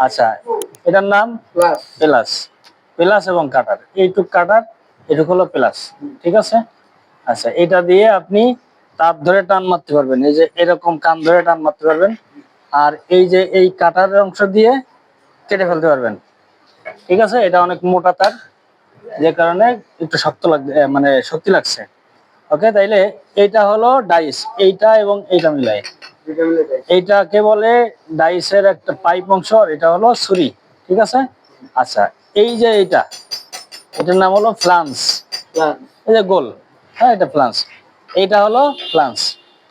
আচ্ছা এটার নাম প্লাস। প্লাস। এবং কাটার। এইটুক কাটার এটুক হলো প্লাস। ঠিক আছে? আচ্ছা এটা দিয়ে আপনি তাপ ধরে টান মারতে পারবেন। এই যে এরকম কান ধরে টান মারতে পারবেন। আর এই যে এই কাটার অংশ দিয়ে কেটে ফেলতে পারবেন। ঠিক আছে? এটা অনেক মোটা তার যে কারণে একটু শক্ত লাগছে এ, মানে শক্তি লাগছে। ওকে? তাইলে এইটা হলো ডাইস। এইটা এবং এইটা মিলাই এইটাকে বলে ডাইসের একটা পাইপ অংশ আর এটা হলো ছুরি ঠিক আছে? আচ্ছা এই যে এইটা এটার নাম হলো ফ্লান্স। এই যে গোল হ্যাঁ এটা ফ্লান্স। এইটা হলো ফ্লান্স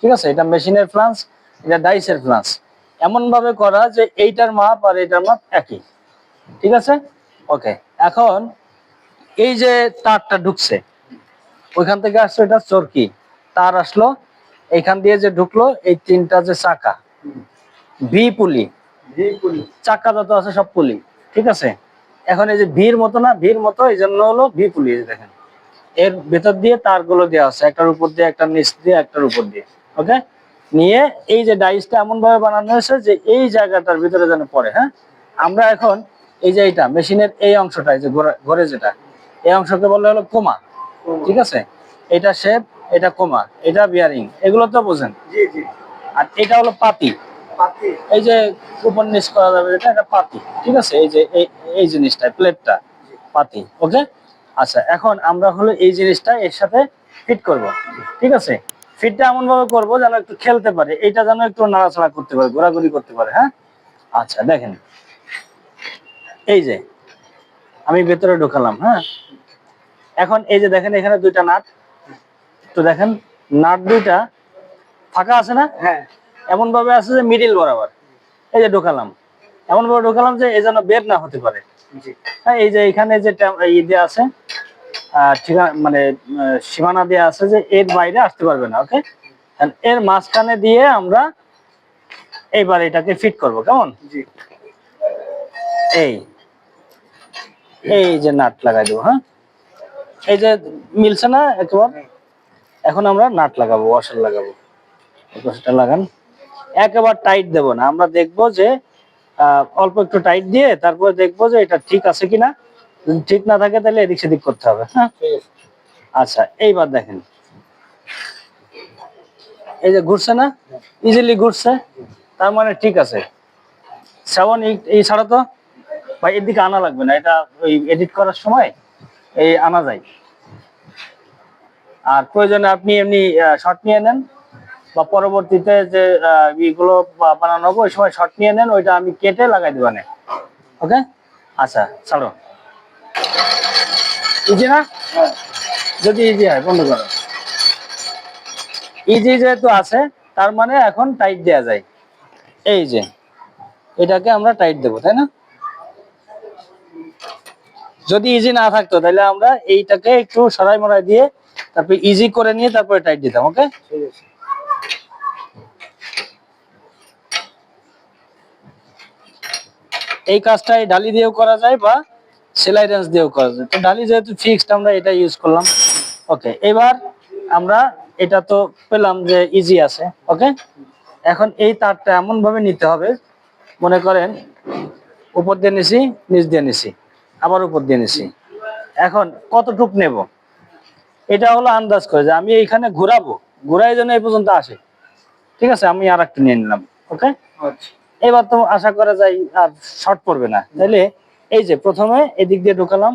ঠিক আছে? এটা মেশিনের ফ্লান্স এটা ডাইসের ফ্লান্স। এমন ভাবে করা যে এইটার মাপ আর এইটার মাপ একই ঠিক আছে? ওকে এখন এই যে তারটা ঢুকছে ওইখান থেকে আসছে এটা চরকি তার আসলো এইখান দিয়ে যে ঢুকলো এই তিনটা যে চাকা ভি পুলি। চাকা যত আছে সব পুলি ঠিক আছে? এখন এই যে ভির মতো না ভির মতো এই জন্য হলো ভি পুলি দেখেন। এর ভেতর দিয়ে তারগুলো দেওয়া আছে একটার উপর দিয়ে একটা নিচ দিয়ে একটার উপর দিয়ে ওকে? নিয়ে এই যে ডাইসটা এমন ভাবে বানানো হয়েছে যে এই জায়গাটার ভিতরে যেন পড়ে হ্যাঁ? আমরা এখন এই যে এইটা মেশিনের এই অংশটা এই যে ঘোরা- ঘোরে যেটা এই অংশকে বলে হলো কোমা ঠিক আছে? এটা শেপ এটা কোমা এটা বিয়ারিং এগুলো তো বোঝেন। আর এটা হলো পাতি। এই যে নিচ করা যাবে এটা এটা পাতি ঠিক আছে? এই যে এই জিনিসটা প্লেটটা পাতি ওকে আচ্ছা এখন আমরা হলো এই জিনিসটা এর সাথে ফিট করব ঠিক আছে? ফিটটা এমন ভাবে করব যেন একটু খেলতে পারে এটা যেন একটু নাড়াচাড়া করতে পারে ঘোরাঘুরি করতে পারে হ্যাঁ? আচ্ছা দেখেন। এই যে আমি ভেতরে ঢোকালাম হ্যাঁ? এখন এই যে দেখেন এখানে দুইটা নাট তো দেখেন নাট দুইটা ফাঁকা আছে না? হ্যাঁ। এমন ভাবে আছে যে মিডিল বরাবর। এই যে ঢোকালাম। এমন ভাবে ঢোকালাম যে এই যেন বের না হতে পারে। হ্যাঁ এই যে এখানে যে ই দেওয়া আছে ঠিকানা মানে সীমানা দেওয়া আছে যে এর বাইরে আসতে পারবে না ওকে এর মাঝখানে দিয়ে আমরা এইবার এটাকে ফিট করব কেমন? এই। এই যে নাট লাগাই দেবো হ্যাঁ? এই যে মিলছে না একবার? এখন আমরা নাট লাগাবো ওয়াশার লাগাবো। সেটা লাগান। একেবারে টাইট দেব না। আমরা দেখব যে অল্প একটু টাইট দিয়ে তারপরে দেখব যে এটা ঠিক আছে কিনা। যদি ঠিক না থাকে তাহলে এদিক সেদিক করতে হবে হ্যাঁ? আচ্ছা এইবার দেখেন। এই যে ঘুরছে না? ইজিলি ঘুরছে। তার মানে ঠিক আছে। শ্রাবণ এই- ছাড়া তো বা এদিকে আনা লাগবে না। এটা ওই এডিট করার সময় এই আনা যায়। আর প্রয়োজনে আপনি এমনি শর্ট নিয়ে নেন বা পরবর্তীতে যে ইগুলো বানানো হবে, ওই সময় শর্ট নিয়ে নেন, ওইটা আমি কেটে লাগাই দেবো দেবানে ওকে? আচ্ছা ছাড়ো। ইজি না? যদি ইজি হয়, বন্ধ করো। ইজি যেহেতু আছে, তার মানে এখন টাইট দেয়া যায়। এই যে, এটাকে আমরা টাইট দেবো, তাই না? যদি ইজি না থাকতো, তাহলে আমরা এইটাকে একটু সরাই মরাই দিয়ে তারপর ইজি করে নিয়ে তারপরে টাইট দিতাম ওকে ঠিক আছে। এই কাজটা এই ডালি দিয়েও করা যায় বা সেলাই রেঞ্জ দিয়েও করা যায়। তো ডালি যেহেতু ফিক্সড আমরা এটা ইউজ করলাম ওকে এবার আমরা এটা তো পেলাম যে ইজি আছে ওকে এখন এই তারটা এমন ভাবে নিতে হবে মনে করেন উপর দিয়ে নিছি নিচ দিয়ে নিছি আবার উপর দিয়ে নিছি। এখন কতটুক নেব? এটা হলো আন্দাজ করে যে আমি এইখানে ঘুরাবো ঘুরাই যেন এই পর্যন্ত আসে। ঠিক আছে আমি আর একটু নিয়ে নিলাম ওকে? আচ্ছা। এবার তো আশা করা যায় আর শর্ট পড়বে না। তাহলে এই যে প্রথমে এদিক দিয়ে ঢুকালাম